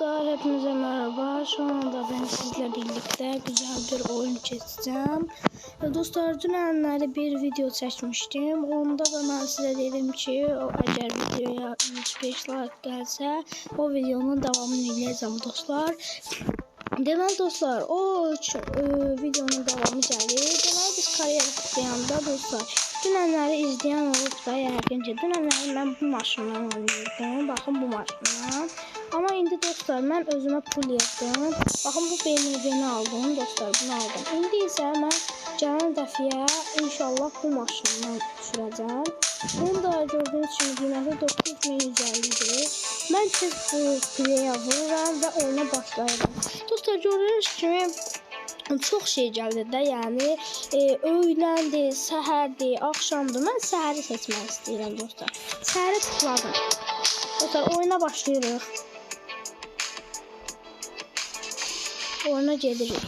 Dostlar hepinize merhaba. Şu anda ben sizlerle birlikte güzel bir oyun çekeceğim. Dostlar dünenlerde bir video seçmiştim. Onda da ben size dedim ki o eğer videoya 105 like gelse o videonun devamını izleyeceğim dostlar. Deməli dostlar, o e, videonun davamı gəlir. Deməli biz kariyer istəyəndə dostlar, dünənləri izləyən olub da yəqincə dünənləri mən bu maşından oynayırdım. Baxın bu maşından. Amma indi dostlar mən özümə pul yığdım. Baxın bu BMW-ni aldım dostlar, bunu aldım. İndi isə mən gələn dəfəyə inşallah bu maşından sürəcəm. Bunu da gördüyünüz kimi qiyməti 9150-dir. Mən tez bu play'ə vururam və oyuna başlayıram. Dostlar gördüyünüz kimi çox şey gəldi də, yəni e, öğləndir, səhərdir, axşamdır. Mən səhəri seçmək istəyirəm dostlar. Səhəri tıkladım. Dostlar oyuna başlayırıq. Oyuna gedirik.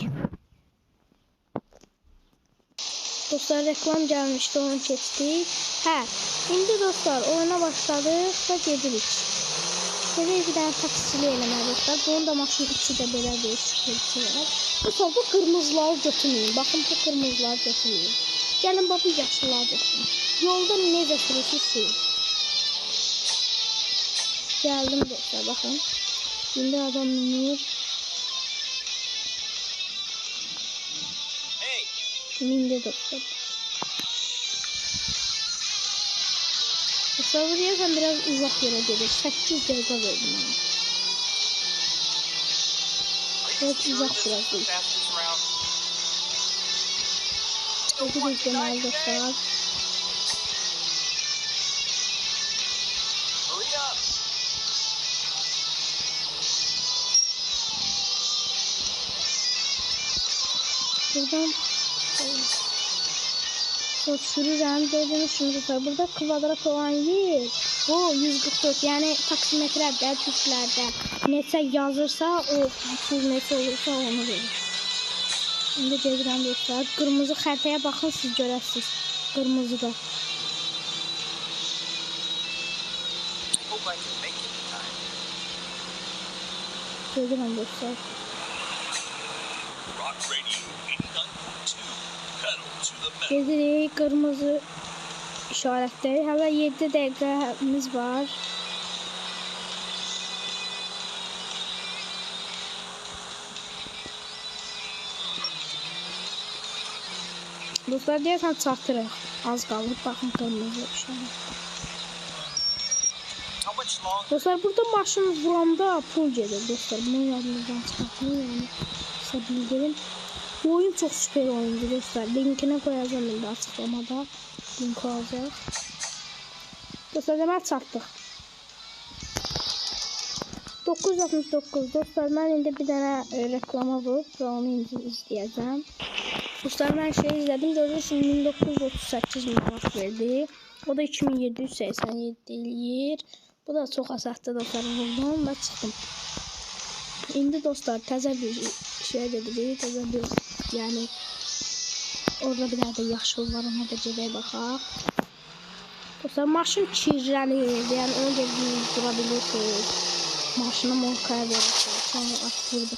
Dostlar reklam gəlmişdi, onu keçdik. Hə, indi dostlar oyuna başladıq və gedirik. Böyle bir tane taksili eləməli dostlar. Bunun da maşın içi də belədir, sıkıntı var. Dostlar bu kırmızıları götürmeyin. Bakın bu kırmızıları götürmeyin. Gəlin bax bu yaşlıları götürün. Yolda necə sürürsüz sürün. Gəldim dostlar baxın. İndi adam minir. Mindi dostlar. Buraya sen biraz uzak yere gelir. 8 dakika verdim ona. Evet uzak biraz değil. fastest round. Hepiniz genel dostlar. Çok gördüğünüz şimdi dostlar. Burada kvadrat olan yer o 144 yani taksimetrede, Türklerde neçə yazırsa o pul neçə olursa onu verir. İndi gedirəm dostlar. Qırmızı xəritəyə baxın siz görəsiniz. Qırmızıda. Gedirəm dostlar. Rock Radio 89.2. Gedirik qırmızı işarətləri. Hələ 7 dəqiqəmiz var. Dostlar deyəsən çatırıq. Az qalıb. Baxın qırmızı işarət. Dostlar burada maşın vuranda pul gelir dostlar. Bunu yadınızdan çıxartmayın. Yəni sizə bildirim. Bu oyun çox süper oyundur dostlar. Linkini koyacağım indi açıqlamada. Link olacaq. Dostlar demək çatdıq. 969 dostlar mən indi bir dənə e, reklama vurub və onu indi izləyəcəm. Dostlar mən şey izlədim görürsünüz 1938 manat verdi. O da 2787 eləyir. Bu da çox asaddır dostlar vurdum və çıxdım. İndi dostlar təzə bir şey gedirik, təzə bir yəni orada bir də yaşıl var, ona da gedək baxaq. Dostlar maşın kirlənir, yəni onu gedib dura bilirsiniz. Maşını monkaya verirsiniz, sonra atırdı.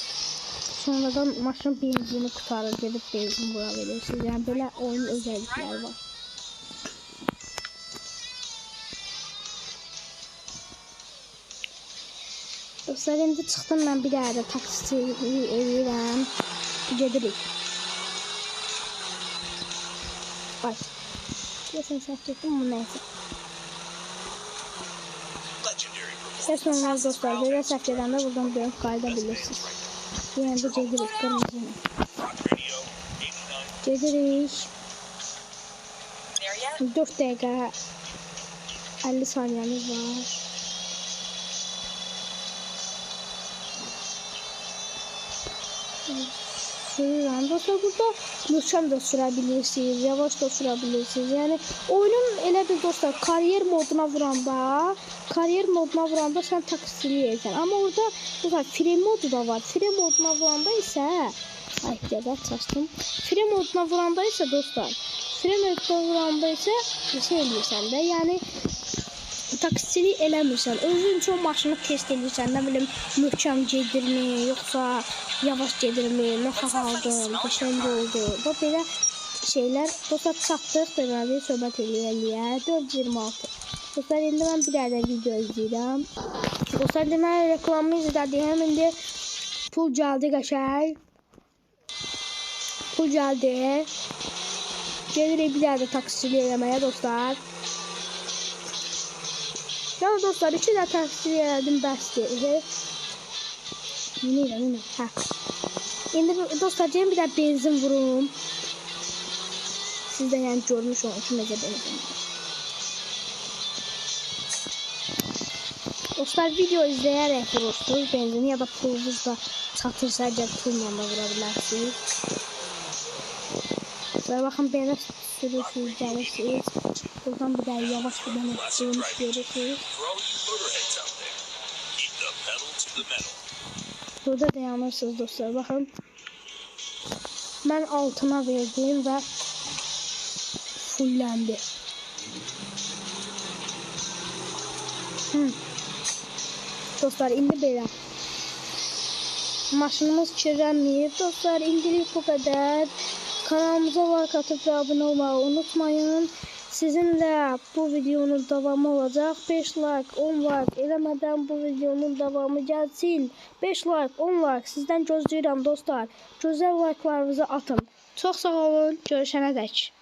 Sonradan maşın benzini qutarır, gedib benzin bura verirsiniz. Yəni belə oyun özəllikləri var. Dostlar indi çıxdım mən bir dənə də taksi eləyirəm. Gedirik. Ay. Getdim amma nəysə. Legendary performance. Səs olmaz dostlar. Belə səhv gedəndə buradan dönüb qayıda bilirsiniz. Yəni bu gedirik qırmızı. Rock Radio 89. Gedirik. There yet? 4 dəqiqə 50 saniyəmiz var. Sürürəm. Dostlar burada mükəm də sürə bilirsiniz, yavaş da sürə bilirsiniz. Yəni oyunun elə bir dostlar kariyer moduna vuranda, kariyer moduna vuranda sən taksiləyirsən. Amma orada dostlar free modu da var. Free moduna vuranda isə ay qədər çaşdım. Free moduna vuranda isə dostlar, free moduna vuranda isə şey eləyirsən də, yəni taksilik eləmirsən. Özün üçün maşını test edirsən. Nə bilim, möhkəm gedirmi, yoxsa yavaş gedirmi, nə xaldım, qəşəng oldu. Və belə şeylər dostlar çatdıq deməli söhbət eləyə 426. Dostlar indi mən bir dənə video izləyirəm. Dostlar deməli reklamı izlədim. İndi pul gəldi qəşəng. Pul gəldi. Gelirik bir dənə taksilik eləməyə dostlar. Yəni dostlar, iki də təfsir elədim bəsdir. Yine yine. Hə. İndi dostlar, gəlin bir də benzin vurum. Siz də yəni görmüş olun ki, necə benzin. Dostlar, video izləyərək vurursunuz benzini ya da pulunuz da çatırsa əgər pulla vura bilərsiniz. Ve bakın beni sürürsünüz, gəlirsiniz. Buradan bir daha yavaş dənə dönüş görürsünüz. Burada dayanırsınız dostlar. Bakın. Ben altına verdim ve fullendi. Dostlar indi belə. Maşınımız kirlənməyib. Dostlar indilik bu qədər. Kanalımıza like atıp ve abone olmayı unutmayın. Sizinle bu videonun devamı olacak. 5 like, 10 like eləmədən bu videonun devamı gəlsin. 5 like, 10 like sizdən gözləyirəm dostlar. Gözəl like'larınızı atın. Çox sağ olun. Görüşənə dək.